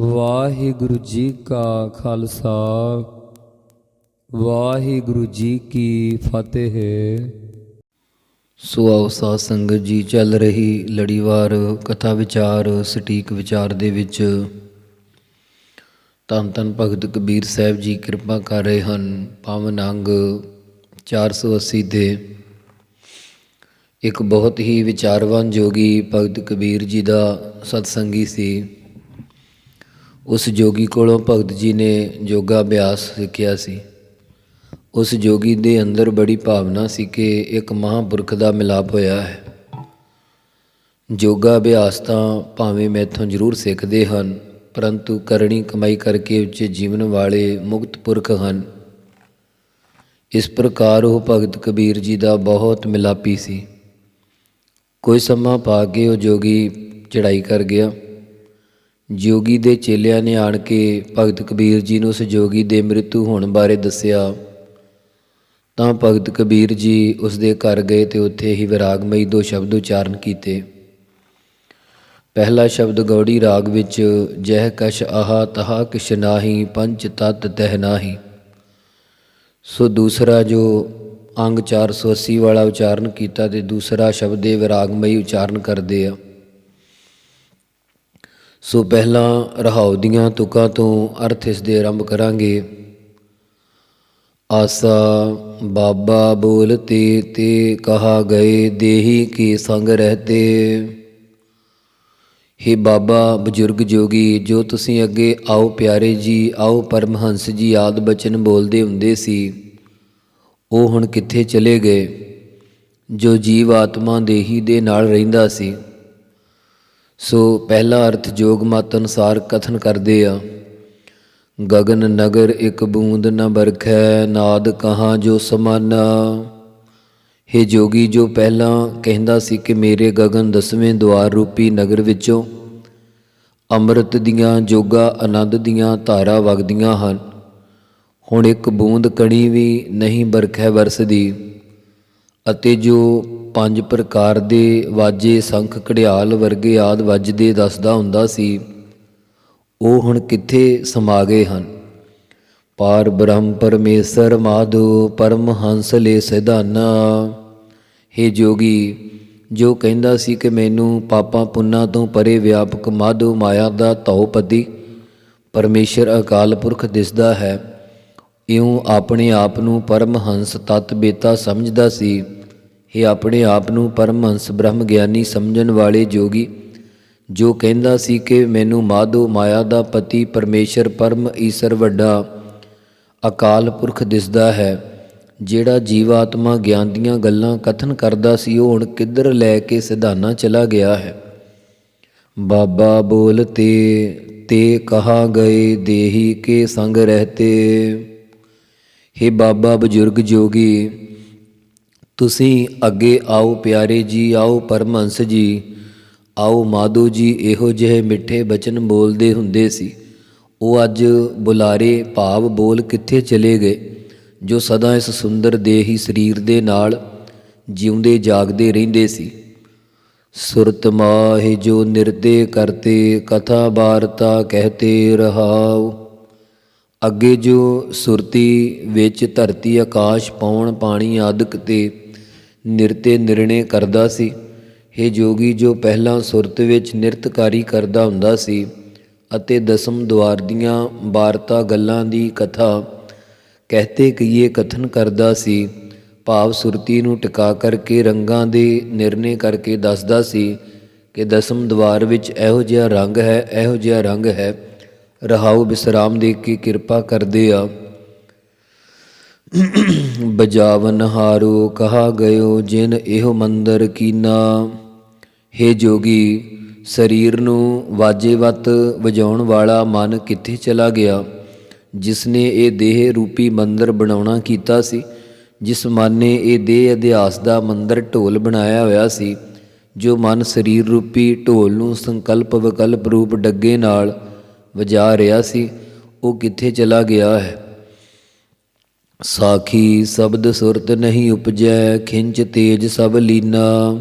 ਵਾਹਿਗੁਰੂ ਜੀ ਕਾ ਖਾਲਸਾ, ਵਾਹਿਗੁਰੂ ਜੀ ਕੀ ਫਤਿਹ। ਸੋ ਆਓ ਸਾਧ ਸੰਗਤ ਜੀ, ਚੱਲ ਰਹੀ ਲੜੀਵਾਰ ਕਥਾ ਵਿਚਾਰ, ਸਟੀਕ ਵਿਚਾਰ ਦੇ ਵਿੱਚ। ਧੰਨ ਧੰਨ ਭਗਤ ਕਬੀਰ ਸਾਹਿਬ ਜੀ, ਕਿਰਪਾ ਕਰ ਰਹੇ ਹਨ, ਪਾਵਨ ਅੰਗ 480 ਦੇ। ਇੱਕ ਬਹੁਤ ਹੀ ਵਿਚਾਰਵਾਨ ਜੋਗੀ ਭਗਤ ਕਬੀਰ ਜੀ ਦਾ ਸਤਸੰਗੀ ਸੀ। ਉਸ ਜੋਗੀ ਕੋਲੋਂ ਭਗਤ ਜੀ ਨੇ ਯੋਗਾ ਅਭਿਆਸ ਸਿੱਖਿਆ ਸੀ। ਉਸ ਜੋਗੀ ਦੇ ਅੰਦਰ ਬੜੀ ਭਾਵਨਾ ਸੀ ਕਿ ਇੱਕ ਮਹਾਂਪੁਰਖ ਦਾ ਮਿਲਾਪ ਹੋਇਆ ਹੈ। ਯੋਗਾ ਅਭਿਆਸ ਤਾਂ ਭਾਵੇਂ ਮੈਥੋਂ ਜ਼ਰੂਰ ਸਿੱਖਦੇ ਹਨ, ਪਰੰਤੂ ਕਰਨੀ ਕਮਾਈ ਕਰਕੇ ਉੱਚੇ ਜੀਵਨ ਵਾਲੇ ਮੁਕਤ ਪੁਰਖ ਹਨ। ਇਸ ਪ੍ਰਕਾਰ ਉਹ ਭਗਤ ਕਬੀਰ ਜੀ ਦਾ ਬਹੁਤ ਮਿਲਾਪੀ ਸੀ। ਕੋਈ ਸਮਾਂ ਪਾ ਕੇ ਉਹ ਜੋਗੀ ਚੜਾਈ ਕਰ ਗਿਆ। ਜੋਗੀ ਦੇ ਚੇਲਿਆਂ ਨੇ ਆਣ ਕੇ ਭਗਤ ਕਬੀਰ ਜੀ ਨੂੰ ਉਸ ਜੋਗੀ ਦੇ ਮ੍ਰਿਤੂ ਹੋਣ ਬਾਰੇ ਦੱਸਿਆ। ਤਾਂ ਭਗਤ ਕਬੀਰ ਜੀ ਉਸ ਦੇ ਘਰ ਗਏ ਤੇ ਉੱਥੇ ਹੀ ਵਿਰਾਗਮਈ ਦੋ ਸ਼ਬਦ ਉਚਾਰਨ ਕੀਤੇ। ਪਹਿਲਾ ਸ਼ਬਦ ਗੌੜੀ ਰਾਗ ਵਿੱਚ, ਜਹ ਕਸ਼ ਆਹਾ ਤਹਾ ਕਿਛ ਨਾਹੀ ਪੰਚ ਤਤ ਤਹਿ ਨਾਹੀ। ਸੋ ਦੂਸਰਾ ਜੋ ਅੰਗ 480 ਵਾਲਾ ਉਚਾਰਨ ਕੀਤਾ ਤੇ ਦੂਸਰਾ ਸ਼ਬਦ ਇਹ ਵਿਰਾਗਮਈ ਉਚਾਰਨ ਕਰਦੇ ਆ। ਸੋ ਪਹਿਲਾਂ ਰਹਾਉ ਦੀਆਂ ਤੁਕਾਂ ਤੋਂ ਅਰਥ ਇਸ ਦੇ ਆਰੰਭ ਕਰਾਂਗੇ। ਆਸਾ ਬਾਬਾ ਬੋਲਤੇ ਤੇ ਕਹਾ ਗਏ ਦੇਹੀ ਕੀ ਸੰਗ ਰਹਤੇ। हे ਬਾਬਾ ਬਜ਼ੁਰਗ ਜੋਗੀ, ਜੋ ਤੁਸੀਂ ਅੱਗੇ ਆਓ ਪਿਆਰੇ ਜੀ, ਆਓ ਪਰਮਹੰਸ ਜੀ ਆਦ ਬਚਨ ਬੋਲਦੇ ਹੁੰਦੇ ਸੀ, ਉਹ ਹੁਣ ਕਿੱਥੇ ਚਲੇ ਗਏ? ਜੋ ਜੀਵ ਆਤਮਾ ਦੇਹੀ ਦੇ ਨਾਲ ਰਹਿੰਦਾ ਸੀ। ਸੋ ਪਹਿਲਾ ਅਰਥ ਜੋਗ ਮਤ ਅਨੁਸਾਰ ਕਥਨ ਕਰਦੇ ਆ। ਗਗਨ ਨਗਰ ਇੱਕ ਬੂੰਦ ਨ ਬਰਖੈ, ਨਾਦ ਕਹਾ ਜੋ ਸਮਾਨਾ। हे ਜੋਗੀ, ਜੋ ਪਹਿਲਾਂ ਕਹਿੰਦਾ ਸੀ ਕਿ ਮੇਰੇ ਗਗਨ ਦਸਵੇਂ ਦਵਾਰ ਰੂਪੀ ਨਗਰ ਵਿੱਚੋਂ ਅੰਮ੍ਰਿਤ ਦੀਆਂ ਜੋਗਾ ਆਨੰਦ ਦੀਆਂ ਧਾਰਾ ਵਗਦੀਆਂ ਹਨ। ਹੁਣ ਇੱਕ ਬੂੰਦ ਕਣੀ ਵੀ ਨਹੀਂ ਬਰਖੈ ਵਰਸਦੀ। ਅਤੇ ਜੋ ਪੰਜ ਪ੍ਰਕਾਰ ਦੇ ਵਾਜੇ ਸੰਖ ਘੜਿਆਲ ਵਰਗੇ ਆਦ ਵੱਜਦੇ ਦੱਸਦਾ ਹੁੰਦਾ ਸੀ, ਉਹ ਹੁਣ ਕਿੱਥੇ ਸਮਾ ਗਏ ਹਨ? ਪਾਰ ਬ੍ਰਹਮ ਪਰਮੇਸ਼ਰ ਮਾਧਵ ਪਰਮ ਹੰਸ ਲੈ ਸਿਧਾਨਾ। ਹੇ ਜੋਗੀ, ਜੋ ਕਹਿੰਦਾ ਸੀ ਕਿ ਮੈਨੂੰ ਪਾਪਾਂ ਪੁੰਨਾਂ ਤੋਂ ਪਰੇ ਵਿਆਪਕ ਮਾਧੂ ਮਾਇਆ ਦਾ ਧੌਪਤੀ ਪਰਮੇਸ਼ਰ ਅਕਾਲ ਪੁਰਖ ਦਿਸਦਾ ਹੈ ਇਉਂ ਆਪਣੇ ਆਪ ਨੂੰ ਪਰਮ ਹੰਸ ਤਤ ਬੇਤਾ ਸਮਝਦਾ ਸੀ। ਇਹ ਆਪਣੇ ਆਪ ਨੂੰ ਪਰਮ ਹੰਸ ਬ੍ਰਹਮ ਗਿਆਨੀ ਸਮਝਣ ਵਾਲੇ ਜੋਗੀ, ਜੋ ਕਹਿੰਦਾ ਸੀ ਕਿ ਮੈਨੂੰ ਮਾਧੋ ਮਾਇਆ ਦਾ ਪਤੀ ਪਰਮੇਸ਼ਰ ਪਰਮ ਈਸ਼ਰ ਵੱਡਾ ਅਕਾਲ ਪੁਰਖ ਦਿਸਦਾ ਹੈ। ਜਿਹੜਾ ਜੀਵਾਤਮਾ ਗਿਆਨ ਦੀਆਂ ਗੱਲਾਂ ਕਥਨ ਕਰਦਾ ਸੀ, ਉਹ ਹੁਣ ਕਿੱਧਰ ਲੈ ਕੇ ਸਿਧਾਨਾ ਚਲਾ ਗਿਆ ਹੈ? ਬਾਬਾ ਬੋਲਤੇ ਤੇ ਕਹਾ ਗਏ ਦੇਹੀ ਕੇ ਸੰਗ ਰਹਤੇ। हे ਬਾਬਾ ਬਜ਼ੁਰਗ ਜੋਗੀ, ਤੁਸੀਂ ਅੱਗੇ ਆਓ ਪਿਆਰੇ ਜੀ, ਆਓ ਪਰਮਹੰਸ ਜੀ। ਆਓ ਮਾਧੋ ਜੀ, ਇਹੋ ਜਿਹੇ ਮਿੱਠੇ ਬਚਨ ਬੋਲਦੇ ਹੁੰਦੇ ਸੀ। ਉਹ ਅੱਜ ਬੁਲਾਰੇ ਭਾਵ ਬੋਲ ਕਿੱਥੇ ਚਲੇ ਗਏ, ਜੋ ਸਦਾ ਇਸ ਸੁੰਦਰ ਦੇਹੀ ਸਰੀਰ ਦੇ ਨਾਲ ਜਿਉਂਦੇ ਜਾਗਦੇ ਰਹਿੰਦੇ ਸੀ। ਸੁਰਤ ਮਾਹਿ ਜੋ ਨਿਰਦੇ ਕਰਤੇ, ਕਥਾ ਬਾਰਤਾ ਕਹਤੇ ਰਹਾਉ। ਅੱਗੇ ਜੋ ਸੁਰਤੀ ਵਿੱਚ ਧਰਤੀ ਆਕਾਸ਼ ਪੌਣ ਪਾਣੀ ਆਦਿਕ ਤੇ ਨਿਰਤੇ ਨਿਰਣੇ ਕਰਦਾ ਸੀ हे ਜੋਗੀ ਜੋ ਪਹਿਲਾਂ ਸੁਰਤ ਵਿੱਚ ਨਿਰਤਕਾਰੀ ਕਰਦਾ ਹੁੰਦਾ ਸੀ ਅਤੇ ਦਸਮ ਦਵਾਰ ਦੀਆਂ ਵਾਰਤਾ ਗੱਲਾਂ ਦੀ ਕਥਾ ਕਹਤੇ ਕਈਏ ਕਥਨ ਕਰਦਾ ਸੀ, ਭਾਵ ਸੁਰਤੀ ਨੂੰ ਟਿਕਾ ਕਰਕੇ ਰੰਗਾਂ ਦੇ ਨਿਰਣੇ ਕਰਕੇ ਦੱਸਦਾ ਸੀ ਕਿ ਦਸਮ ਦਵਾਰ ਵਿੱਚ ਇਹੋ ਜਿਹਾ ਰੰਗ ਹੈ, ਇਹੋ ਜਿਹਾ ਰੰਗ ਹੈ। ਰਹਾਉ ਬਿਸਰਾਮ ਦੇ ਕੇ ਕਿਰਪਾ ਕਰਦੇ ਆ? ਬਜਾਵਨ ਹਾਰੋ ਕਹਾ ਗਇਓ ਜਿਨ ਇਹੋ ਮੰਦਰ ਕੀਨਾ। हे ਜੋਗੀ, ਸਰੀਰ ਨੂੰ ਵਾਜੇ ਵਾਜੇਵਤ ਵਜਾਉਣ ਵਾਲਾ ਮਨ ਕਿੱਥੇ ਚਲਾ ਗਿਆ? ਜਿਸ ਨੇ ਇਹ ਦੇਹ ਰੂਪੀ ਮੰਦਰ ਬਣਾਉਣਾ ਕੀਤਾ ਸੀ, ਜਿਸ ਮਨ ਨੇ ਇਹ ਦੇਹ ਅਧਿਆਸ ਦਾ ਮੰਦਰ ਢੋਲ ਬਣਾਇਆ ਹੋਇਆ ਸੀ, ਜੋ ਮਨ ਸਰੀਰ ਰੂਪੀ ਢੋਲ ਨੂੰ ਸੰਕਲਪ ਵਿਕਲਪ ਰੂਪ ਡੱਗੇ ਨਾਲ ਵਜਾ ਰਿਹਾ ਸੀ, ਉਹ ਕਿੱਥੇ ਚਲਾ ਗਿਆ ਹੈ? ਸਾਖੀ ਸ਼ਬਦ ਸੁਰਤ ਨਹੀਂ ਉਪਜੈ, ਖਿੰਚ ਤੇਜ ਸਭ ਲੀਨਾ।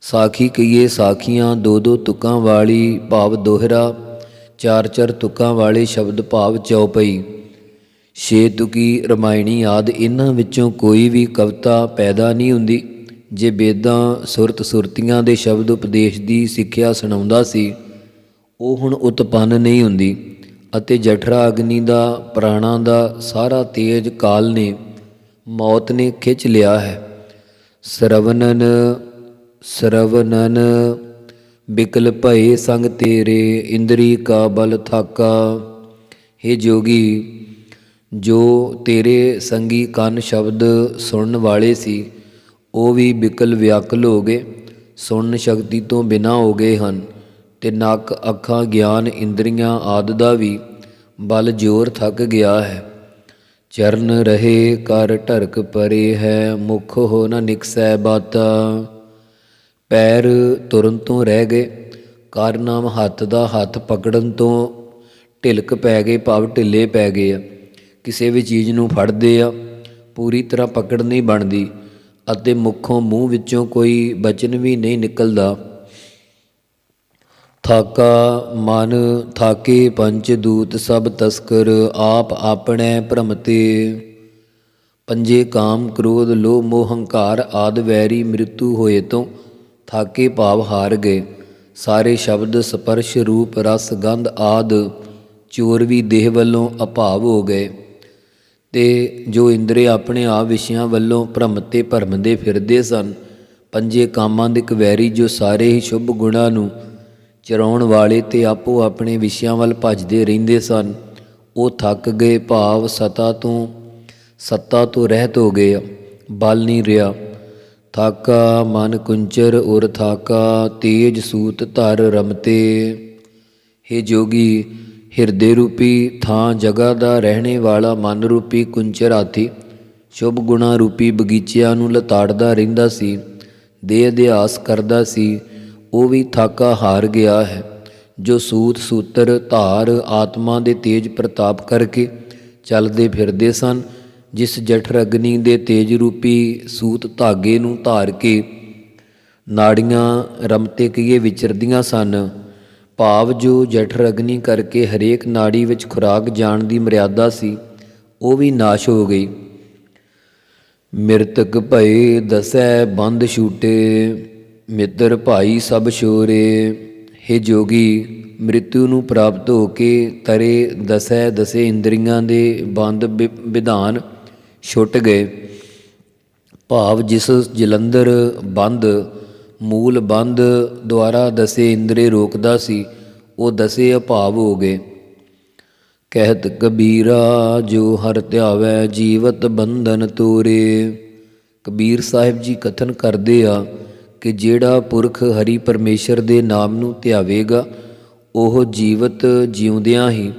ਸਾਖੀ ਕਹੀਏ, ਸਾਖੀਆਂ ਦੋ ਦੋ ਤੁਕਾਂ ਵਾਲੀ ਭਾਵ ਦੋਹਰਾ, ਚਾਰ ਚਾਰ ਤੁਕਾਂ ਵਾਲੇ ਸ਼ਬਦ ਭਾਵ ਚੌਪਈ ਛੇ ਤੁਕੀ ਰਮਾਇਣੀ ਆਦ ਇਹਨਾਂ ਵਿੱਚੋਂ ਕੋਈ ਵੀ ਕਵਿਤਾ ਪੈਦਾ ਨਹੀਂ ਹੁੰਦੀ। ਜੇ ਬੇਦਾਂ ਸੁਰਤ ਸੁਰਤੀਆਂ ਦੇ ਸ਼ਬਦ ਉਪਦੇਸ਼ ਦੀ ਸਿੱਖਿਆ ਸੁਣਾਉਂਦਾ ਸੀ ਉਹ ਹੁਣ ਉਤਪੰਨ ਨਹੀਂ ਹੁੰਦੀ ਅਤੇ ਜਠਰਾ ਅਗਨੀ ਦਾ, ਪ੍ਰਾਣਾ ਦਾ ਸਾਰਾ ਤੇਜ ਕਾਲ ਨੇ ਮੌਤ ਨੇ ਖਿੱਚ ਲਿਆ ਹੈ। ਸਰਵਨਨ ਸਰਵਨਨ, ਬਿਕਲ ਭਏ ਸੰਗ ਤੇਰੇ, ਇੰਦਰੀ ਕਾ ਬਲ ਥਾਕਾ। हे ਜੋਗੀ, ਜੋ ਤੇਰੇ ਸੰਗੀ ਕੰਨ ਸ਼ਬਦ ਸੁਣਨ ਵਾਲੇ ਸੀ, ਉਹ ਵੀ ਬਿਕਲ ਵਿਆਕਲ ਹੋ ਗਏ, ਸੁਣਨ ਸ਼ਕਤੀ ਤੋਂ ਬਿਨਾ ਹੋ ਗਏ ਹਨ। ਤੇ ਨੱਕ, ਅੱਖਾਂ, ਗਿਆਨ, ਇੰਦਰੀਆਂ ਆਦ ਦਾ ਵੀ ਬਲ ਜੋਰ ਥੱਕ ਗਿਆ ਹੈ। ਚਰਨ ਰਹੇ, ਕਰ ਢਰਕ ਪਰੇ ਹੈ, ਮੁਖ ਹੋ ਨ ਨਿਕਸੈ ਬਾਤਾ। ਪੈਰ ਤੁਰਨ ਤੋਂ ਰਹਿ ਗਏ, ਕਾਰ ਨਾਮ ਹੱਥ ਦਾ ਹੱਥ ਪਕੜਨ ਤੋਂ ਢਿਲਕ ਪੈ ਗਏ, ਭਾਵ ਢਿੱਲੇ ਪੈ ਗਏ ਆ। ਕਿਸੇ ਵੀ ਚੀਜ਼ ਨੂੰ ਫੜਦੇ ਆ, ਪੂਰੀ ਤਰ੍ਹਾਂ ਪਕੜ ਨਹੀਂ ਬਣਦੀ ਅਤੇ ਮੁੱਖੋਂ ਮੂੰਹ ਵਿੱਚੋਂ ਕੋਈ ਬਚਨ ਵੀ ਨਹੀਂ ਨਿਕਲਦਾ। ਥਾਕਾ ਮਨ ਥਾਕੇ ਪੰਚ ਦੂਤ ਸਭ ਤਸਕਰ ਆਪ ਆਪਣੇ ਭ੍ਰਮਤੇ। ਪੰਜੇ ਕਾਮ ਕ੍ਰੋਧ ਲੋਭ ਮੋਹ ਹੰਕਾਰ ਆਦ ਵੈਰੀ ਮ੍ਰਿਤੂ ਹੋਏ ਤੋਂ ਥਾਕੇ ਭਾਵ ਹਾਰ ਗਏ। ਸਾਰੇ ਸ਼ਬਦ ਸਪਰਸ਼ ਰੂਪ ਰਸ ਗੰਧ ਆਦ ਚੋਰ ਵੀ ਦੇਹ ਵੱਲੋਂ ਅਭਾਵ ਹੋ ਗਏ। ਤੇ ਜੋ ਇੰਦਰੇ ਆਪਣੇ ਆਪ ਵਿਸ਼ਿਆਂ ਵੱਲੋਂ ਭ੍ਰਮਤੇ ਭਰਮਦੇ ਫਿਰਦੇ ਸਨ, ਪੰਜੇ ਕਾਮਾਂ ਦੇ ਕਵੈਰੀ ਜੋ ਸਾਰੇ ਹੀ ਸ਼ੁਭ ਗੁਣਾਂ ਨੂੰ ਚਰਾਉਣ ਵਾਲੇ ਤੇ ਆਪੋ ਆਪਣੇ ਵਿਸ਼ਿਆਂ ਵੱਲ ਭੱਜਦੇ ਰਹਿੰਦੇ ਸਨ। ਉਹ ਥੱਕ ਗਏ, ਭਾਵ ਸਤਾ ਤੋਂ, ਸੱਤਾ ਤੋਂ ਰਹਿਤ ਹੋ ਗਏ, ਬਲ ਨਹੀਂ ਰਿਹਾ। ਥਾਕਾ ਮਨ ਕੁੰਚਰ ਉਰ ਥਾਕਾ ਤੇਜ ਸੂਤ ਧਰ ਰਮਤੇ। हे ਜੋਗੀ, ਹਿਰਦੇ ਰੂਪੀ ਥਾਂ ਜਗ੍ਹਾ ਦਾ ਰਹਿਣੇ ਵਾਲਾ ਮਨ ਰੂਪੀ ਕੁੰਚਰ ਹਾਥੀ, ਸ਼ੁਭ ਗੁਣਾ ਰੂਪੀ ਬਗੀਚਿਆਂ ਨੂੰ ਲਤਾੜਦਾ ਰਹਿੰਦਾ ਸੀ, ਦੇ ਅਧਿਆਸ ਕਰਦਾ ਸੀ। ਉਹ ਵੀ ਥਾਕਾ ਹਾਰ ਗਿਆ ਹੈ। ਜੋ ਸੂਤ ਸੂਤਰ ਧਾਰ ਆਤਮਾ ਦੇ ਤੇਜ ਪ੍ਰਤਾਪ ਕਰਕੇ ਚੱਲਦੇ ਫਿਰਦੇ ਸਨ, ਜਿਸ ਜਠਰ ਅਗਨੀ ਦੇ ਤੇਜ ਰੂਪੀ ਸੂਤ ਧਾਗੇ ਨੂੰ ਧਾਰ ਕੇ ਨਾੜੀਆਂ ਰਮਤੇ ਕੀਏ ਵਿਚਰਦੀਆਂ ਸਨ। ਭਾਵ ਜੋ ਜਠਰ ਅਗਨੀ ਕਰਕੇ ਹਰੇਕ ਨਾੜੀ ਵਿੱਚ ਖੁਰਾਕ ਜਾਣ ਦੀ ਮਰਿਆਦਾ ਸੀ, ਉਹ ਵੀ ਨਾਸ਼ ਹੋ ਗਈ। ਮਿਰਤਕ ਭਏ ਦਸੈ ਬੰਦ ਛੂਟੇ ਮਿੱਤਰ ਭਾਈ ਸਭ ਸ਼ੋਰੇ हे ਜੋਗੀ, ਮ੍ਰਿਤੂ ਨੂੰ ਪ੍ਰਾਪਤ ਹੋ ਕੇ ਤਰੇ ਦਸੈ ਦਸੇ ਇੰਦਰੀਆਂ ਦੇ ਬੰਦ ਵਿਧਾਨ ਛੁੱਟ ਗਏ। ਭਾਵ ਜਿਸ ਜਲੰਧਰ ਬੰਦ, ਮੂਲ ਬੰਦ ਦੁਆਰਾ ਦਸੇ ਇੰਦਰੇ ਰੋਕਦਾ ਸੀ, ਉਹ ਦਸੇ ਅਭਾਵ ਹੋ ਗਏ। ਕਹਿਤ ਕਬੀਰਾ, ਜੋ ਹਰ ਧਿਆਵੈ ਜੀਵਤ ਬੰਧਨ ਤੋਰੇ। ਕਬੀਰ ਸਾਹਿਬ ਜੀ ਕਥਨ ਕਰਦੇ ਆ ਕਿ ਜਿਹੜਾ ਪੁਰਖ ਹਰੀ ਪਰਮੇਸ਼ਰ ਦੇ ਨਾਮ ਨੂੰ ਧਿਆਵੇਗਾ, ਉਹ ਜੀਵਤ ਜਿਉਂਦਿਆਂ ਹੀ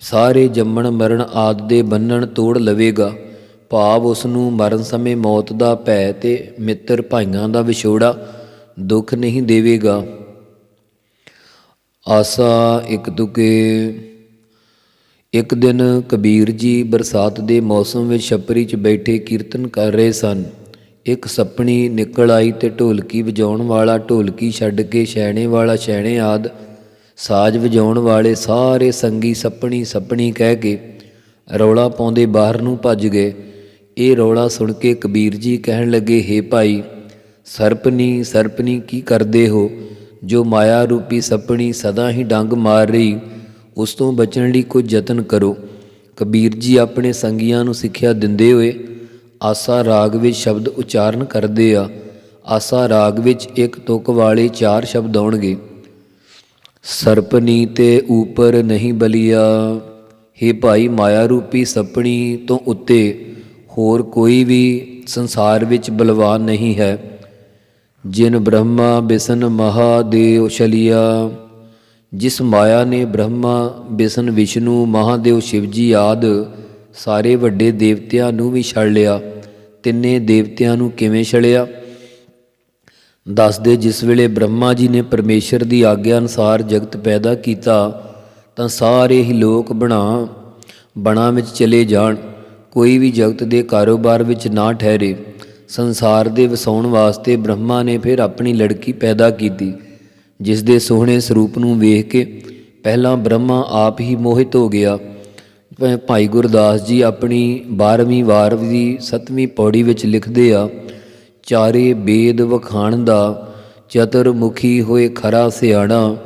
ਸਾਰੇ ਜੰਮਣ ਮਰਨ ਆਦ ਦੇ ਬੰਨਣ ਤੋੜ ਲਵੇਗਾ। ਭਾਵ ਉਸ ਨੂੰ ਮਰਨ ਸਮੇਂ ਮੌਤ ਦਾ ਭੈ ਤੇ ਮਿੱਤਰ ਭਾਈਆਂ ਦਾ ਵਿਛੋੜਾ ਦੁੱਖ ਨਹੀਂ ਦੇਵੇਗਾ। ਆਸਾ ਇੱਕ ਦੁਕੇ। ਇੱਕ ਦਿਨ ਕਬੀਰ ਜੀ ਬਰਸਾਤ ਦੇ ਮੌਸਮ ਵਿੱਚ ਛੱਪਰੀ 'ਚ ਬੈਠੇ ਕੀਰਤਨ ਕਰ ਰਹੇ ਸਨ। ਇੱਕ ਸੱਪਣੀ ਨਿਕਲ ਆਈ ਤੇ ਢੋਲਕੀ ਵਜਾਉਣ ਵਾਲਾ, ਢੋਲਕੀ ਛੱਡ ਕੇ ਛੈਣੇ ਵਾਲਾ, ਛੈਣੇ ਆਦ ਸਾਜ਼ ਵਜਾਉਣ ਵਾਲੇ ਸਾਰੇ ਸੰਗੀ ਸੱਪਣੀ ਸੱਪਣੀ ਕਹਿ ਕੇ ਰੌਲਾ ਪਾਉਂਦੇ ਬਾਹਰ ਨੂੰ ਭੱਜ ਗਏ। ਇਹ ਰੌਲਾ ਸੁਣ ਕੇ ਕਬੀਰ ਜੀ ਕਹਿਣ ਲੱਗੇ, ਹੇ ਭਾਈ, ਸਰਪਨੀ ਸਰਪਨੀ ਕੀ ਕਰਦੇ ਹੋ? ਜੋ ਮਾਇਆ ਰੂਪੀ ਸੱਪਣੀ ਸਦਾ ਹੀ ਡੰਗ ਮਾਰ ਰਹੀ, ਉਸ ਤੋਂ ਬਚਣ ਲਈ ਕੋਈ ਯਤਨ ਕਰੋ। ਕਬੀਰ ਜੀ ਆਪਣੇ ਸੰਗੀਆਂ ਨੂੰ ਸਿੱਖਿਆ ਦਿੰਦੇ ਹੋਏ ਆਸਾ ਰਾਗ ਵਿੱਚ ਸ਼ਬਦ ਉਚਾਰਨ ਕਰਦੇ ਆ। ਆਸਾ ਰਾਗ ਵਿੱਚ ਇੱਕ ਤੁਕ ਵਾਲੇ ਚਾਰ ਸ਼ਬਦ ਆਉਣਗੇ। ਸਰਪਨੀ ਤੇ ਉਪਰ ਨਹੀਂ ਬਲੀਆ। हे ਭਾਈ ਮਾਇਆ ਰੂਪੀ ਸੱਪਣੀ ਤੋਂ ਉੱਤੇ ਹੋਰ ਕੋਈ ਵੀ ਸੰਸਾਰ ਵਿੱਚ ਬਲਵਾਨ ਨਹੀਂ ਹੈ। ਜਿਨ ਬ੍ਰਹਮਾ ਬਿਸ਼ਨ ਮਹਾਦੇਵ ਛਲਿਆ। ਜਿਸ ਮਾਇਆ ਨੇ ਬ੍ਰਹਮਾ ਬਿਸ਼ਨ ਵਿਸ਼ਨੂੰ ਮਹਾਦੇਵ ਸ਼ਿਵਜੀ ਆਦ ਸਾਰੇ ਵੱਡੇ ਦੇਵਤਿਆਂ ਨੂੰ ਵੀ ਛੜ ਲਿਆ। ਤਿੰਨੇ ਦੇਵਤਿਆਂ ਨੂੰ ਕਿਵੇਂ ਛੜਿਆ ਦੱਸਦੇ ਜਿਸ ਵੇਲੇ ਬ੍ਰਹਮਾ ਜੀ ਨੇ ਪਰਮੇਸ਼ਰ ਦੀ ਆਗਿਆ ਅਨੁਸਾਰ ਜਗਤ ਪੈਦਾ ਕੀਤਾ, ਤਾਂ ਸਾਰੇ ਹੀ ਲੋਕ ਬਣਾ ਬਣਾ ਵਿੱਚ ਚਲੇ ਜਾਣ। ਕੋਈ ਵੀ ਜਗਤ ਦੇ ਕਾਰੋਬਾਰ ਵਿੱਚ ਨਾ ਠਹਿਰੇ। ਸੰਸਾਰ ਦੇ ਵਸਾਉਣ ਵਾਸਤੇ ਬ੍ਰਹਮਾ ਨੇ ਫਿਰ ਆਪਣੀ ਲੜਕੀ ਪੈਦਾ ਕੀਤੀ ਜਿਸ ਦੇ ਸੋਹਣੇ ਸਰੂਪ ਨੂੰ ਵੇਖ ਕੇ ਪਹਿਲਾਂ ਬ੍ਰਹਮਾ ਆਪ ਹੀ ਮੋਹਿਤ ਹੋ ਗਿਆ। ਭਾਈ- ਗੁਰਦਾਸ ਜੀ ਆਪਣੀ 12ਵੀਂ ਵਾਰ ਦੀ 7ਵੀਂ ਪੌੜੀ ਵਿੱਚ ਲਿਖਦੇ ਆ, ਚਾਰੇ ਬੇਦ ਵਖਾਣ ਦਾ ਚਤੁਰਮੁਖੀ ਹੋਏ ਖਰਾ ਸਿਆਣਾ,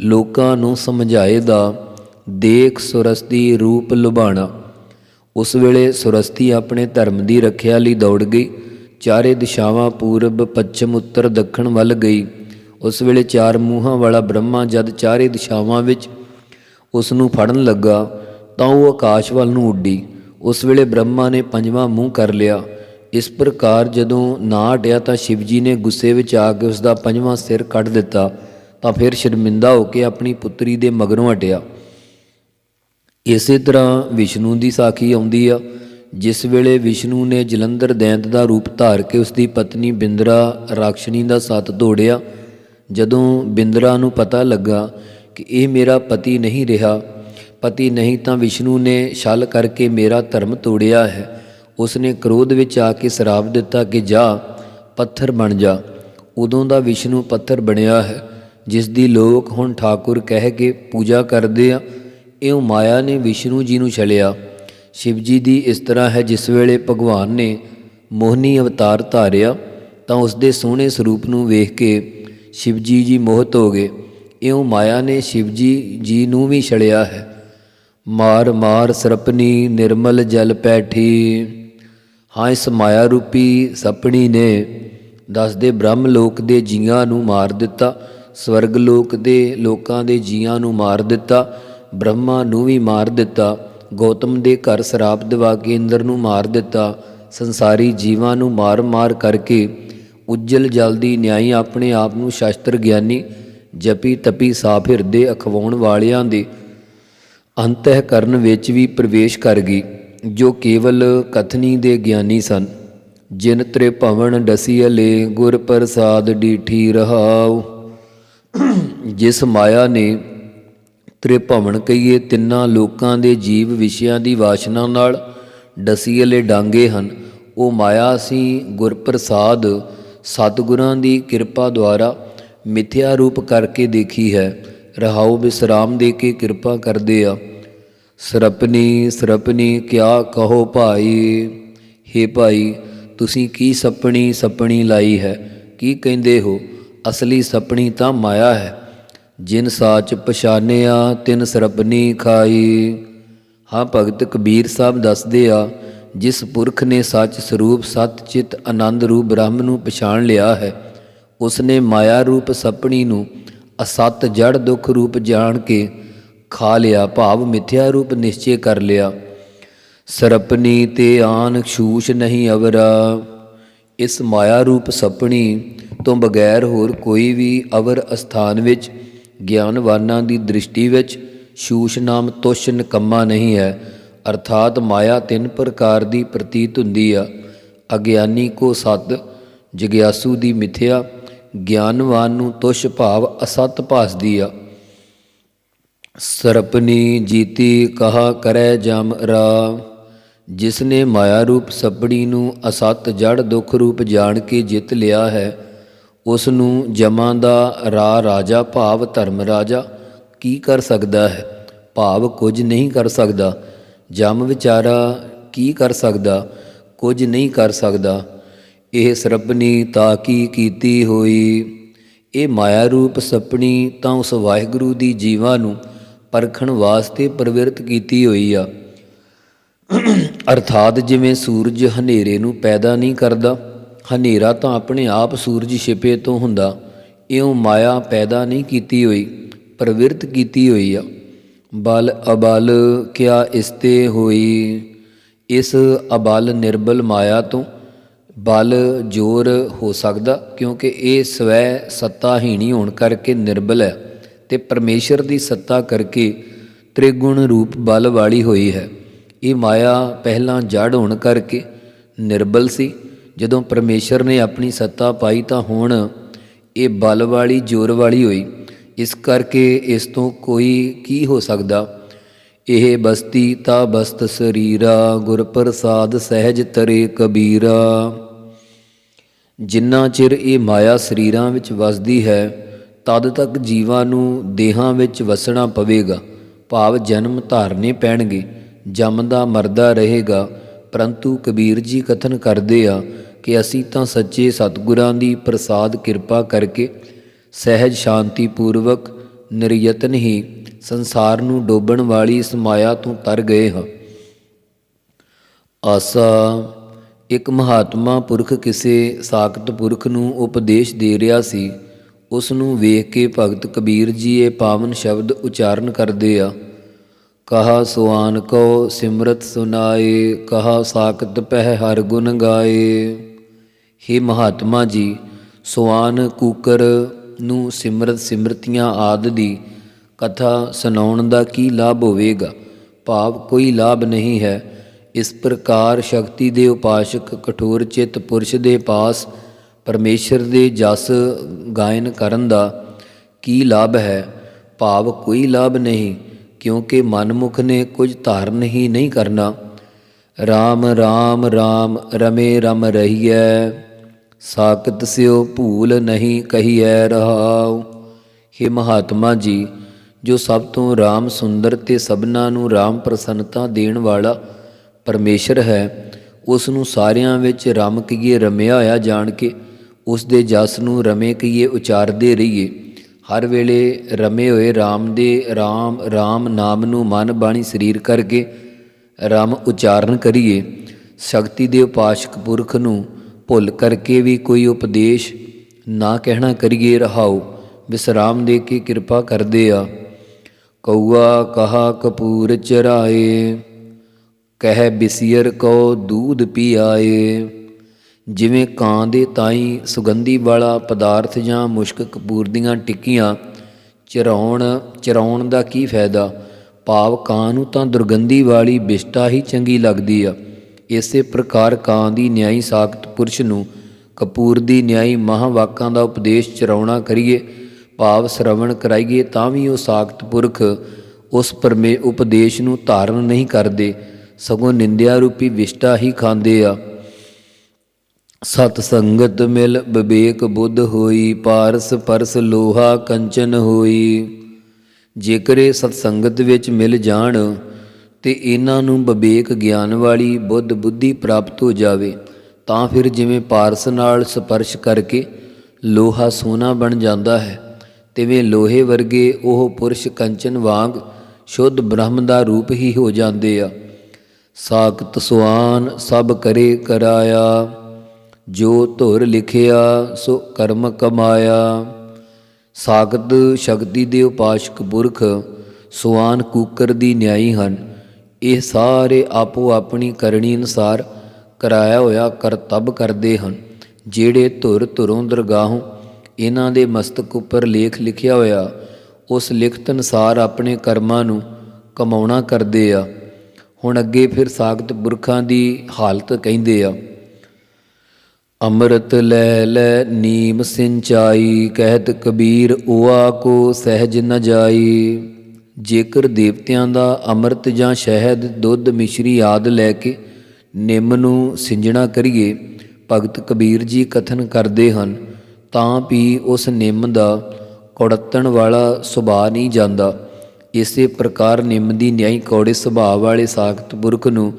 ਲੋਕਾਂ ਨੂੰ ਸਮਝਾਏ ਦਾ, ਦੇਖ ਸੁਰਸਤੀ ਰੂਪ ਲੁਭਾਣਾ। ਉਸ ਵੇਲੇ ਸੁਰਸਤੀ ਆਪਣੇ ਧਰਮ ਦੀ ਰੱਖਿਆ ਲਈ ਦੌੜ ਗਈ। ਚਾਰੇ ਦਿਸ਼ਾਵਾਂ ਪੂਰਬ, ਪੱਛਮ, ਉੱਤਰ, ਦੱਖਣ ਵੱਲ ਗਈ। ਉਸ ਵੇਲੇ ਚਾਰ ਮੂੰਹਾਂ ਵਾਲਾ ਬ੍ਰਹਮਾ ਜਦ ਚਾਰੇ ਦਿਸ਼ਾਵਾਂ ਵਿੱਚ ਉਸ ਨੂੰ ਫੜਨ ਲੱਗਾ ਤਾਂ ਉਹ ਆਕਾਸ਼ ਵੱਲ ਨੂੰ ਉੱਡੀ। ਉਸ ਵੇਲੇ ਬ੍ਰਹਮਾ ਨੇ ਪੰਜਵਾਂ ਮੂੰਹ ਕਰ ਲਿਆ। ਇਸ ਪ੍ਰਕਾਰ ਜਦੋਂ ਨਾ ਹਟਿਆ ਤਾਂ ਸ਼ਿਵਜੀ ਨੇ ਗੁੱਸੇ ਵਿੱਚ ਆ ਕੇ ਉਸ ਦਾ ਪੰਜਵਾਂ ਸਿਰ ਕੱਢ ਦਿੱਤਾ, ਤਾਂ ਫਿਰ ਸ਼ਰਮਿੰਦਾ ਹੋ ਕੇ ਆਪਣੀ ਪੁੱਤਰੀ ਦੇ ਮਗਰੋਂ ਹਟਿਆ। ਇਸੇ ਤਰ੍ਹਾਂ ਵਿਸ਼ਨੂੰ ਦੀ ਸਾਖੀ ਆਉਂਦੀ ਆ, ਜਿਸ ਵੇਲੇ ਵਿਸ਼ਨੂੰ ਨੇ ਜਲੰਧਰ ਦੈਂਤ ਦਾ ਰੂਪ ਧਾਰ ਕੇ ਉਸ ਦੀ ਪਤਨੀ ਬਿੰਦਰਾ ਰਾਖਸ਼ਣੀ ਦਾ ਸਾਥ ਤੋੜਿਆ। ਜਦੋਂ ਬਿੰਦਰਾ ਨੂੰ ਪਤਾ ਲੱਗਾ ਕਿ ਇਹ ਮੇਰਾ ਪਤੀ ਨਹੀਂ ਰਿਹਾ ਪਤੀ ਨਹੀਂ ਤਾਂ ਵਿਸ਼ਨੂੰ ਨੇ ਛਲ ਕਰਕੇ ਮੇਰਾ ਧਰਮ ਤੋੜਿਆ ਹੈ। ਉਸਨੇ ਕ੍ਰੋਧ ਵਿੱਚ ਆ ਕੇ ਸ਼ਰਾਪ ਦਿੱਤਾ ਕਿ ਜਾ, ਪੱਥਰ ਬਣ ਜਾ। ਉਦੋਂ ਦਾ ਵਿਸ਼ਨੂੰ ਪੱਥਰ ਬਣਿਆ ਹੈ। ਜਿਸ ਦੀ ਲੋਕ ਹੁਣ ਠਾਕੁਰ ਕਹਿ ਕੇ ਪੂਜਾ ਕਰਦੇ ਆ, ਇਉਂ ਮਾਇਆ ਨੇ ਵਿਸ਼ਨੂੰ ਜੀ ਨੂੰ ਛਲਿਆ। ਸ਼ਿਵ ਜੀ ਦੀ ਇਸ ਤਰ੍ਹਾਂ ਹੈ ਜਿਸ ਵੇਲੇ ਭਗਵਾਨ ਨੇ ਮੋਹਨੀ ਅਵਤਾਰ ਧਾਰਿਆ, ਤਾਂ ਉਸ ਦੇ ਸੋਹਣੇ ਸਰੂਪ ਨੂੰ ਵੇਖ ਕੇ ਸ਼ਿਵ ਜੀ ਜੀ ਮੋਹਿਤ ਹੋ ਗਏ। ਇਉਂ ਮਾਇਆ ਨੇ ਸ਼ਿਵ ਜੀ ਜੀ ਨੂੰ ਵੀ ਛਲਿਆ ਹੈ। ਮਾਰ ਮਾਰ ਸਰਪਨੀ ਨਿਰਮਲ ਜਲ ਪੈਠੀ। ਹਾਂ ਇਸ ਮਾਇਆ ਰੂਪੀ ਸਪਣੀ ਨੇ ਦੱਸਦੇ ਬ੍ਰਹਮ ਲੋਕ ਦੇ ਜੀਆਂ ਨੂੰ ਮਾਰ ਦਿੱਤਾ, ਸਵਰਗ ਲੋਕ ਦੇ ਲੋਕਾਂ ਦੇ ਜੀਆਂ ਨੂੰ ਮਾਰ ਦਿੱਤਾ, ਬ੍ਰਹਮਾ ਨੂੰ ਵੀ ਮਾਰ ਦਿੱਤਾ, ਗੌਤਮ ਦੇ ਘਰ ਸਰਾਪ ਦਿਵਾ ਕੇ ਇੰਦਰ ਨੂੰ ਮਾਰ ਦਿੱਤਾ, ਸੰਸਾਰੀ ਜੀਵਾਂ ਨੂੰ ਮਾਰ-ਮਾਰ ਕਰਕੇ ਉਜਲ ਜਲਦੀ ਨਿਆਈ ਆਪਣੇ ਆਪ ਨੂੰ ਸ਼ਾਸਤਰ ਗਿਆਨੀ, ਜਪੀ ਤਪੀ ਸਾਫ਼ ਹਿਰਦੇ ਅਖਵਾਉਣ ਵਾਲਿਆਂ ਦੇ ਅੰਤਹਿਕਰਨ ਵਿੱਚ ਵੀ ਪ੍ਰਵੇਸ਼ ਕਰ ਗਈ, ਜੋ ਕੇਵਲ ਕਥਨੀ ਦੇ ਗਿਆਨੀ ਸਨ। ਜਿਨ ਤ੍ਰਿਭਵਨ ਡਸੀਲੇ ਗੁਰ ਪ੍ਰਸਾਦ ਡੀਠੀ ਰਹਾਉ। ਜਿਸ ਮਾਇਆ ਨੇ ਤ੍ਰਿਭਵਨ ਕਹੀਏ ਤਿੰਨਾਂ ਲੋਕਾਂ ਦੇ ਜੀਵ ਵਿਸ਼ਿਆਂ ਦੀ ਵਾਸ਼ਨਾ ਨਾਲ ਡਸੀਲੇ ਡਾਂਗੇ ਹਨ, ਉਹ ਮਾਇਆ ਅਸੀਂ ਗੁਰਪ੍ਰਸਾਦ ਸਤਿਗੁਰਾਂ ਦੀ ਕਿਰਪਾ ਦੁਆਰਾ ਮਿਥਿਆ ਰੂਪ ਕਰਕੇ ਦੇਖੀ ਹੈ। ਰਹਾਉ ਬਿਸਰਾਮ ਦੇ ਕੇ ਕਿਰਪਾ ਕਰਦੇ ਆ। ਸਰਪਨੀ ਸਰਪਨੀ, ਕਿਆ ਕਹੋ ਭਾਈ? ਹੇ ਭਾਈ, ਤੁਸੀਂ ਕੀ ਸਪਣੀ ਸਪਣੀ ਲਾਈ ਹੈ? ਕੀ ਕਹਿੰਦੇ ਹੋ? ਅਸਲੀ ਸਪਣੀ ਤਾਂ ਮਾਇਆ ਹੈ। ਜਿਨ ਸਾਚ ਪਛਾਨਿਆ, ਤਿਨ ਸਰਪਨੀ ਖਾਈ। ਹਾਂ ਭਗਤ ਕਬੀਰ ਸਾਹਿਬ ਦੱਸਦੇ ਆ, ਜਿਸ ਪੁਰਖ ਨੇ ਸੱਚ ਸਰੂਪ ਸਤ ਚਿਤ ਆਨੰਦ ਰੂਪ ਬ੍ਰਹਮ ਨੂੰ ਪਛਾਣ ਲਿਆ ਹੈ ਉਸ ਨੇ ਮਾਇਆ ਰੂਪ ਸਪਣੀ ਨੂੰ ਅਸਤ ਜੜ ਦੁੱਖ ਰੂਪ ਜਾਣ ਕੇ ਖਾ ਲਿਆ, ਭਾਵ ਮਿਥਿਆ ਰੂਪ ਨਿਸ਼ਚੈ ਕਰ ਲਿਆ। ਸਰਪਨੀ ਤੇ ਆਨ ਛੂਸ਼ ਨਹੀਂ ਅਵਰਾ, ਇਸ ਮਾਇਆ ਰੂਪ ਸਪਣੀ ਤੋਂ ਬਗੈਰ ਹੋਰ ਕੋਈ ਵੀ ਅਵਰ ਅਸਥਾਨ ਵਿੱਚ, ਗਿਆਨਵਾਨਾਂ ਦੀ ਦ੍ਰਿਸ਼ਟੀ ਵਿੱਚ ਛੂਸ਼ ਨਾਮ ਤੁਸ਼ ਨਿਕੰਮਾ ਨਹੀਂ ਹੈ। ਅਰਥਾਤ ਮਾਇਆ ਤਿੰਨ ਪ੍ਰਕਾਰ ਦੀ ਪ੍ਰਤੀਤ ਹੁੰਦੀ ਆ। ਅਗਿਆਨੀ ਕੋ ਸਤ, ਜਗਿਆਸੂ ਦੀ ਮਿਥਿਆ ਗਿਆਨਵਾਨ ਨੂੰ ਤੁਸ਼ ਭਾਵ ਅਸਤ ਭਾਸਦੀ ਆ। ਸਰਪਨੀ ਜੀਤੀ ਕਹਾ ਕਰੈ ਜਮ ਰਾ। ਜਿਸ ਨੇ ਮਾਇਆ ਰੂਪ ਸੱਪੜੀ ਨੂੰ ਅਸਤ ਜੜ ਦੁੱਖ ਰੂਪ ਜਾਣ ਕੇ ਜਿੱਤ ਲਿਆ ਹੈ ਉਸ ਨੂੰ ਜਮਾਂ ਦਾ ਰਾ ਰਾਜਾ ਭਾਵ ਧਰਮ ਰਾਜਾ ਕੀ ਕਰ ਸਕਦਾ ਹੈ? ਭਾਵ ਕੁਝ ਨਹੀਂ ਕਰ ਸਕਦਾ। ਜਮ ਵਿਚਾਰਾ ਕੀ ਕਰ ਸਕਦਾ? ਕੁਝ ਨਹੀਂ ਕਰ ਸਕਦਾ। ਇਹ ਸਰਪਨੀ ਤਾਕੀ ਕੀਤੀ ਹੋਈ? ਇਹ ਮਾਇਆ ਰੂਪ ਸਪਣੀ ਤਾਂ ਉਸ ਵਾਹਿਗੁਰੂ ਦੀ ਜੀਵਾਂ ਨੂੰ ਪਰਖਣ ਵਾਸਤੇ ਪ੍ਰਵਿਰਤ ਕੀਤੀ ਹੋਈ ਆ। ਅਰਥਾਤ ਜਿਵੇਂ ਸੂਰਜ ਹਨੇਰੇ ਨੂੰ ਪੈਦਾ ਨਹੀਂ ਕਰਦਾ, ਹਨੇਰਾ ਤਾਂ ਆਪਣੇ ਆਪ ਸੂਰਜ ਛਿਪੇ ਤੋਂ ਹੁੰਦਾ। ਇਉਂ ਮਾਇਆ ਪੈਦਾ ਨਹੀਂ ਕੀਤੀ ਹੋਈ, ਪ੍ਰਵਿਰਤ ਕੀਤੀ ਹੋਈ ਆ। ਬਲ ਅਬਲ ਕਿਆ ਇਸਤੇ ਹੋਈ? ਇਸ ਅਬਲ ਨਿਰਬਲ ਮਾਇਆ ਤੋਂ ਬਲ ਜੋਰ ਹੋ ਸਕਦਾ ਕਿਉਂਕਿ ਇਹ ਸਵੈ ਸੱਤਾਹੀਣੀ ਹੋਣ ਕਰਕੇ ਨਿਰਬਲ ਹੈ ਤੇ ਪਰਮੇਸ਼ਰ ਦੀ ਸੱਤਾ ਕਰਕੇ ਤ੍ਰਿਗੁਣ ਰੂਪ ਬਲ ਵਾਲੀ ਹੋਈ ਹੈ। ਇਹ ਮਾਇਆ ਪਹਿਲਾਂ ਜੜ ਹੋਣ ਕਰਕੇ ਨਿਰਬਲ ਸੀ। ਜਦੋਂ ਪਰਮੇਸ਼ਰ ਨੇ ਆਪਣੀ ਸੱਤਾ ਪਾਈ ਤਾਂ ਹੁਣ ਇਹ ਬਲ ਵਾਲੀ, ਜੋਰ ਵਾਲੀ ਹੋਈ। ਇਸ ਕਰਕੇ ਇਸ ਤੋਂ ਕੋਈ ਕੀ ਹੋ ਸਕਦਾ? ਇਹ ਬਸਤੀ ਤਾ ਬਸਤ ਸਰੀਰਾ ਗੁਰ ਪ੍ਰਸਾਦ ਸਹਿਜ ਤਰੇ ਕਬੀਰਾ। ਜਿੰਨਾ ਚਿਰ ਇਹ ਮਾਇਆ ਸਰੀਰਾਂ ਵਿੱਚ ਵਸਦੀ ਹੈ, ਤਦ ਤੱਕ ਜੀਵਾਂ ਨੂੰ ਦੇਹਾਂ ਵਿੱਚ ਵਸਣਾ ਪਵੇਗਾ। ਭਾਵ ਜਨਮ ਧਾਰਨੇ ਪੈਣਗੇ ਜੰਮਦਾ ਮਰਦਾ ਰਹੇਗਾ। ਪਰੰਤੂ ਕਬੀਰ ਜੀ ਕਥਨ ਕਰਦੇ ਆ ਕਿ ਅਸੀਂ ਤਾਂ ਸੱਚੇ ਸਤਿਗੁਰਾਂ ਦੀ ਪ੍ਰਸਾਦ ਕਿਰਪਾ ਕਰਕੇ ਸਹਿਜ ਸ਼ਾਂਤੀ ਪੂਰਵਕ ਨਿਰਯਤਨ ਹੀ ਸੰਸਾਰ ਨੂੰ ਡੋਬਣ ਵਾਲੀ ਇਸ ਮਾਇਆ ਤੋਂ ਤਰ ਗਏ ਹਾਂ। ਆਸਾ, ਇੱਕ ਮਹਾਤਮਾ ਪੁਰਖ ਕਿਸੇ ਸਾਖਤ ਪੁਰਖ ਨੂੰ ਉਪਦੇਸ਼ ਦੇ ਰਿਹਾ ਸੀ, ਉਸ ਨੂੰ ਵੇਖ ਕੇ ਭਗਤ ਕਬੀਰ ਜੀ ਇਹ ਪਾਵਨ ਸ਼ਬਦ ਉਚਾਰਨ ਕਰਦੇ ਆ। ਕਹਾ ਸੁਆਨ ਕੋ ਸਿਮਰਤ ਸੁਨਾਏ, ਕਹਾ ਸਾਖਤ ਪਹਿ ਹਰ ਗੁਣ ਗਾਏ। हे ਮਹਾਤਮਾ ਜੀ ਸੁਆਨ ਕੂਕਰ ਨੂੰ ਸਿਮਰਤ ਸਿਮਰਤੀਆਂ ਆਦ ਦੀ ਕਥਾ ਸੁਣਾਉਣ ਦਾ ਕੀ ਲਾਭ ਹੋਵੇਗਾ? ਭਾਵ ਕੋਈ ਲਾਭ ਨਹੀਂ ਹੈ। ਇਸ ਪ੍ਰਕਾਰ ਸ਼ਕਤੀ ਦੇ ਉਪਾਸ਼ਕ ਕਠੋਰ ਚਿੱਤ ਪੁਰਸ਼ ਦੇ ਪਾਸ ਪਰਮੇਸ਼ਰ ਦੇ ਜਸ ਗਾਇਨ ਕਰਨ ਦਾ ਕੀ ਲਾਭ ਹੈ? ਭਾਵ ਕੋਈ ਲਾਭ ਨਹੀਂ, ਕਿਉਂਕਿ ਮਨਮੁਖ ਨੇ ਕੁਝ ਧਾਰਨ ਹੀ ਨਹੀਂ ਕਰਨਾ। RAM RAM RAM ਰਮੇ ਰਮ ਰਹੀਐ ਸਾਕਤ ਸਿਓ ਭੂਲ ਨਹੀਂ ਕਹੀਐ ਰਹਾਉ। ਹੇ ਮਹਾਤਮਾ ਜੀ ਜੋ ਸਭ ਤੋਂ ਰਾਮ ਸੁੰਦਰ ਤੇ ਸਭਨਾ ਨੂੰ ਰਾਮ ਪ੍ਰਸੰਨਤਾ ਦੇਣ ਵਾਲਾ ਪਰਮੇਸ਼ਰ ਹੈ, ਉਸ ਨੂੰ ਸਾਰਿਆਂ ਵਿੱਚ ਰਮ ਕਹੀਏ ਰਮਿਆ ਹੋਇਆ ਜਾਣ ਕੇ, ਉਸ ਦੇ ਜਸ ਨੂੰ ਰਮੇ ਕਹੀਏ ਉਚਾਰਦੇ ਰਹੀਏ। ਹਰ ਵੇਲੇ ਰਮੇ ਹੋਏ RAM ਦੇ RAM RAM ਨਾਮ ਨੂੰ ਮਨ ਬਾਣੀ ਸਰੀਰ ਕਰਕੇ ਰਮ ਉਚਾਰਨ ਕਰੀਏ। ਸ਼ਕਤੀ ਦੇ ਉਪਾਸ਼ਕ ਪੁਰਖ ਨੂੰ ਭੁੱਲ ਕਰਕੇ ਵੀ ਕੋਈ ਉਪਦੇਸ਼ ਨਾ ਕਹਿਣਾ ਕਰੀਏ ਰਹਾਓ ਵਿਸਰਾਮ ਦੇ ਕੇ ਕਿਰਪਾ ਕਰਦੇ ਆ। ਕਊਆ ਕਹਾ ਕਪੂਰ ਚਰਾਏ, ਕਹਿ ਬਿਸੀਰ ਕੋ ਦੂਧ ਪੀ ਆਏ ਜਿਵੇਂ ਕਾਂ ਦੇ ਤਾਈ ਸੁਗੰਧੀ ਵਾਲਾ ਪਦਾਰਥ ਜਾਂ ਮੁਸ਼ਕ ਕਪੂਰ ਦੀਆਂ ਟਿੱਕੀਆਂ, ਚਰਾਉਣ ਚਰਾਉਣ ਦਾ ਕੀ ਫਾਇਦਾ? ਭਾਵ ਕਾਂ ਨੂੰ ਤਾਂ ਦੁਰਗੰਧੀ ਵਾਲੀ ਬਿਸ਼ਟਾ ਹੀ ਚੰਗੀ ਲੱਗਦੀ ਆ। ਇਸੇ ਪ੍ਰਕਾਰ ਕਾਂ ਦੀ ਨਿਆਈ ਸਾਖਤ ਪੁਰਸ਼ ਨੂੰ ਕਪੂਰ ਦੀ ਨਿਆਈ ਮਹਾਵਾਕਾਂ ਦਾ ਉਪਦੇਸ਼ ਚਰਾਉਣਾ ਕਰੀਏ ਭਾਵ ਸ਼ਰਵਣ ਕਰਾਈਏ ਤਾਂ ਵੀ ਉਹ ਸਾਖਤ ਪੁਰਖ ਉਸ ਪਰਮੇ ਉਪਦੇਸ਼ ਨੂੰ ਧਾਰਨ ਨਹੀਂ ਕਰਦੇ, ਸਗੋਂ ਨਿੰਦਿਆ ਰੂਪੀ ਵਿਸ਼ਟਾ ਹੀ ਖਾਂਦੇ ਆ। ਸਤ ਸੰਗਤ ਮਿਲ ਵਿਵੇਕ ਬੁੱਧ ਹੋਈ, ਪਾਰਸ ਪਰਸ ਲੋਹਾ ਕੰਚਨ ਹੋਈ। ਜੇਕਰੇ ਸਤ ਸੰਗਤ ਵਿੱਚ ਮਿਲ ਜਾਣ, ਤੇ ਇਹਨਾਂ ਨੂੰ ਵਿਵੇਕ ਗਿਆਨ ਵਾਲੀ ਬੁੱਧ ਬੁੱਧੀ ਪ੍ਰਾਪਤ ਹੋ ਜਾਵੇ, ਤਾਂ ਫਿਰ ਜਿਵੇਂ ਪਾਰਸ ਨਾਲ ਸਪਰਸ਼ ਕਰਕੇ ਲੋਹਾ ਸੋਨਾ ਬਣ ਜਾਂਦਾ ਹੈ। ਤਿਵੇਂ ਲੋਹੇ ਵਰਗੇ ਉਹ ਪੁਰਸ਼ ਕੰਚਨ ਵਾਂਗ ਸ਼ੁੱਧ ਬ੍ਰਹਮ ਦਾ ਰੂਪ ਹੀ ਹੋ ਜਾਂਦੇ ਆ। ਸਾਖਤ ਸੁਆਨ ਸਭ ਕਰੇ ਕਰਾਇਆ, ਜੋ ਧੁਰ ਲਿਖਿਆ ਸੋ ਕਰਮ ਕਮਾਇਆ। ਸਾਖਤ ਸ਼ਕਤੀ ਦੇ ਉਪਾਸ਼ਕ ਪੁਰਖ ਸੁਆਨ ਕੂਕਰ ਦੀ ਨਿਆਈ ਹਨ। ਇਹ ਸਾਰੇ ਆਪੋ ਆਪਣੀ ਕਰਨੀ ਅਨੁਸਾਰ ਕਰਾਇਆ ਹੋਇਆ ਕਰਤੱਵ ਕਰਦੇ ਹਨ, ਜਿਹੜੇ ਧੁਰ ਧੁਰੋਂ ਦਰਗਾਹੋਂ ਇਹਨਾਂ ਦੇ ਮਸਤਕ ਉੱਪਰ ਲੇਖ ਲਿਖਿਆ ਹੋਇਆ, ਉਸ ਲਿਖਤ ਅਨੁਸਾਰ ਆਪਣੇ ਕਰਮਾਂ ਨੂੰ ਕਮਾਉਣਾ ਕਰਦੇ ਆ। ਹੁਣ ਅੱਗੇ ਫਿਰ ਸਾਖਤ ਪੁਰਖਾਂ ਦੀ ਹਾਲਤ ਕਹਿੰਦੇ ਆ। ਅੰਮ੍ਰਿਤ ਲੈ ਲੈ ਨੀਮ ਸਿੰਚਾਈ, ਕਹਿਤ ਕਬੀਰ ਓਆ ਕੋ ਸਹਿਜ ਨ ਜਾਈ। ਜੇਕਰ ਦੇਵਤਿਆਂ ਦਾ ਅੰਮ੍ਰਿਤ ਜਾਂ ਸ਼ਹਿਦ ਦੁੱਧ ਮਿਸ਼ਰੀ ਆਦ ਲੈ ਕੇ ਨਿੰਮ ਨੂੰ ਸਿੰਜਣਾ ਕਰੀਏ, ਭਗਤ ਕਬੀਰ ਜੀ ਕਥਨ ਕਰਦੇ ਹਨ ਤਾਂ ਵੀ ਉਸ ਨਿੰਮ ਦਾ ਕੁੜੱਤਣ ਵਾਲਾ ਸੁਭਾਅ ਨਹੀਂ ਜਾਂਦਾ। ਇਸੇ ਪ੍ਰਕਾਰ ਨਿੰਮ ਦੀ ਨਿਆਈ ਕੌੜੇ ਸੁਭਾਅ ਵਾਲੇ ਸਾਖਤ ਪੁਰਖ ਨੂੰ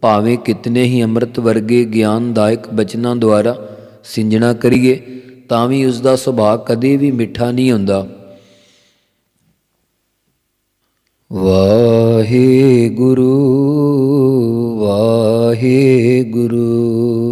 ਭਾਵੇਂ ਕਿਤਨੇ ਹੀ ਅੰਮ੍ਰਿਤ ਵਰਗੇ ਗਿਆਨਦਾਇਕ ਬਚਨਾਂ ਦੁਆਰਾ ਸਿੰਜਣਾ ਕਰੀਏ, ਤਾਂ ਵੀ ਉਸ ਦਾ ਸੁਭਾਅ ਕਦੇ ਵੀ ਮਿੱਠਾ ਨਹੀਂ ਹੁੰਦਾ। ਵਾਹਿਗੁਰੂ ਵਾਹਿਗੁਰੂ ਵਾਹਿਗੁਰੂ।